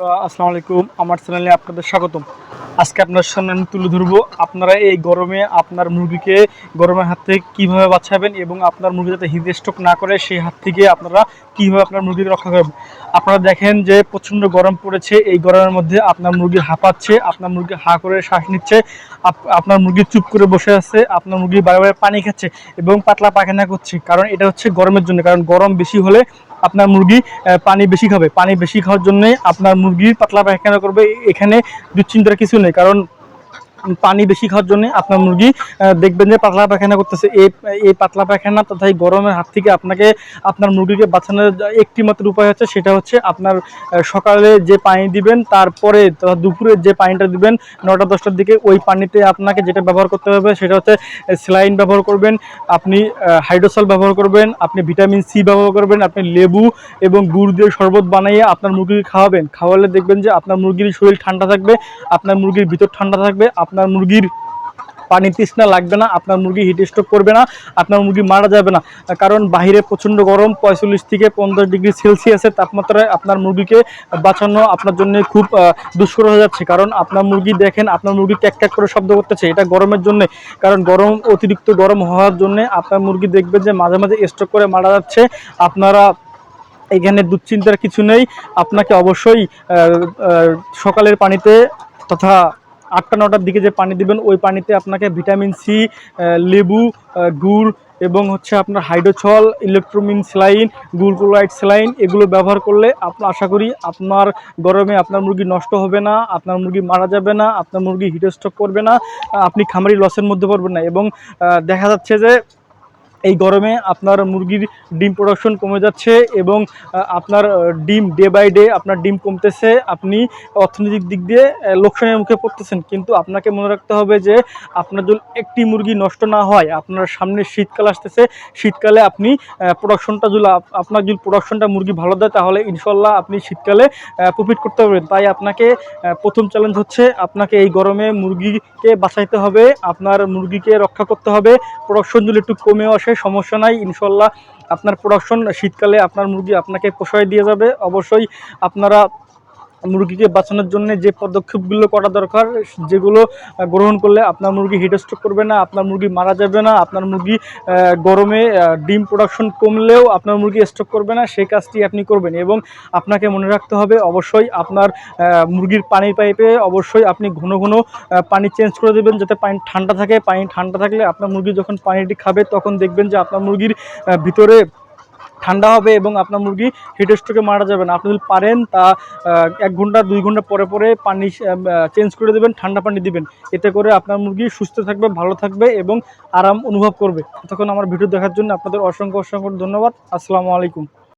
আসসালামু আলাইকুম, আমার চ্যানেলে আপনাদের স্বাগতম। আজকে আপনার সামনে আমি তুলে ধরবো আপনারা এই গরমে আপনার মুরগিকে গরমের হাত থেকে কীভাবে বাঁচাবেন এবং আপনার মুরগি যাতে হিট স্ট্রোক না করে, সেই হাত থেকে আপনারা কীভাবে আপনার মুরগিকে রক্ষা করবেন। আপনারা দেখেন যে প্রচণ্ড গরম পড়েছে, এই গরমের মধ্যে আপনার মুরগি হাঁপাচ্ছে, আপনার মুরগি হা করে শ্বাস নিচ্ছে, আপ- আপনার মুরগি চুপ করে বসে আছে, আপনার মুরগি বারে বারে পানি খাচ্ছে এবং পাতলা পায়খানা করছে, কারণ এটা হচ্ছে গরমের জন্য, কারণ গরম বেশি হলে আপনার মুরগি পানি বেশি খাবে। পানি বেশি খাওয়ার জন্যে আপনার মুরগির পাতলা পায়খানা করবে, এখানে দুশ্চিন্তার কিছু নেই। কারণ পানি বেশি খাওয়ার জন্য আপনার মুরগি দেখবেন যে পাতলা পায়খানা করতেছে। এই এই পাতলা পায়খানা তথা এই গরমের হাত থেকে আপনাকে আপনার মুরগিকে বাঁচানোর একটি মাত্র উপায় হচ্ছে, সেটা হচ্ছে আপনার সকালে যে পানি দিবেন, তারপরে দুপুরে যে পানিটা দিবেন নটা দশটার দিকে ওই পানিতে আপনাকে যেটা ব্যবহার করতে হবে, সেটা হচ্ছে স্যালাইন ব্যবহার করবেন, আপনি হাইড্রোসল ব্যবহার করবেন, আপনি ভিটামিন সি ব্যবহার করবেন, আপনি লেবু এবং গুড় দিয়ে শরবত বানাইয়ে আপনার মুরগিকে খাওয়াবেন। খাওয়ালে দেখবেন যে আপনার মুরগির শরীর ঠান্ডা থাকবে, আপনার মুরগির ভিতর ঠান্ডা থাকবে, আপনার মুরগির পানি তৃষ্ণা লাগবে না, আপনার মুরগি হিট স্ট্রোক করবে না, আপনার মুরগি মারা যাবে না। কারণ বাইরে প্রচণ্ড গরম, পঁয়তাল্লিশ থেকে পঞ্চাশ ডিগ্রি সেলসিয়াসের তাপমাত্রায় আপনার মুরগিকে বাঁচানো আপনার জন্য খুব দুষ্কর হয়ে যাচ্ছে। কারণ আপনার মুরগি দেখেন, আপনার মুরগি ক্যাক ক্যাক করে শব্দ করতেছে, এটা গরমের জন্য। কারণ গরম, অতিরিক্ত গরম হওয়ার জন্য আপনার মুরগি দেখবেন যে মাঝে মাঝে স্ট্রোক করে মারা যাচ্ছে। আপনারা এখানে দুশ্চিন্তার কিছু নেই। আপনাকে অবশ্যই সকালের পানিতে তথা আটটা নটার দিকে যে পানি দিবেন, ওই পানিতে আপনাকে ভিটামিন সি লেবু গুড় এবং হচ্ছে আপনার হাইড্রোছল ইলেকট্রোমিন স্যালাইন গুলকোলাইট স্যালাইন এগুলো ব্যবহার করলে আপনার আশা করি আপনার গরমে আপনার মুরগি নষ্ট হবে না, আপনার মুরগি মারা যাবে না, আপনার মুরগি হিটস্ট্রোক করবে না আপনি খামারি লসের মধ্যে পড়বেন না এবং দেখা যাচ্ছে যে এই গরমে আপনার মুরগির ডিম প্রোডাকশন কমে যাচ্ছে এবং আপনার ডিম ডে বাই ডে আপনার ডিম কমতেছে। আপনি অর্থনৈতিক দিক দিয়ে লোকসানের মুখে পড়তেছেন। কিন্তু আপনাকে মনে রাখতে হবে যে, আপনার যদি একটি মুরগি নষ্ট না হয়, আপনার সামনে শীতকাল আসতেছে, শীতকালে আপনি প্রোডাকশনটা যদি আপনার যদি প্রোডাকশনটা মুরগি ভালো দেয়, তাহলে ইনশাল্লাহ আপনি শীতকালে প্রফিট করতে পারবেন। তাই আপনাকে প্রথম চ্যালেঞ্জ হচ্ছে আপনাকে এই গরমে মুরগিকে বাঁচাইতে হবে, আপনার মুরগিকে রক্ষা করতে হবে। প্রোডাকশন যদি একটু কমেও আসে সমস্যা নাই ইনশাল্লাহ। আপনার প্রোডাকশন শীতকালে আপনার মুরগি আপনাকে পোষায় দিয়ে যাবে। অবশ্যই আপনারা মুরগিকে বাঁচানোর জন্য যে পদক্ষেপগুলো করা দরকার, যেগুলো গ্রহণ করলে আপনার মুরগি হিট স্ট্রোক করবে না, আপনার মুরগি মারা যাবে না, আপনার মুরগি গরমে ডিম প্রোডাকশন কমলেও আপনার মুরগি স্ট্রোক করবে না, সেই কাজটি আপনি করবেন। এবং আপনাকে মনে রাখতে হবে, অবশ্যই আপনার মুরগির পানির পাইপে অবশ্যই আপনি ঘন ঘন পানি চেঞ্জ করে দেবেন, যাতে পানি ঠান্ডা থাকে। পানি ঠান্ডা থাকলে আপনার মুরগি যখন পানিটি খাবে, তখন দেখবেন যে আপনার মুরগির ভিতরে ঠান্ডা হবে এবং আপনার মুরগি হিট স্ট্রোকে মারা যাবে না। আপনি যদি পারেন তা এক ঘণ্টা, দুই ঘণ্টা পরে পরে পানি চেঞ্জ করে দেবেন, ঠান্ডা পানি দিবেন। এতে করে আপনার মুরগি সুস্থ থাকবে, ভালো থাকবে এবং আরাম অনুভব করবে। তখন আমার ভিডিও দেখার জন্য আপনাদের অসংখ্য অসংখ্য ধন্যবাদ। আসসালামু আলাইকুম।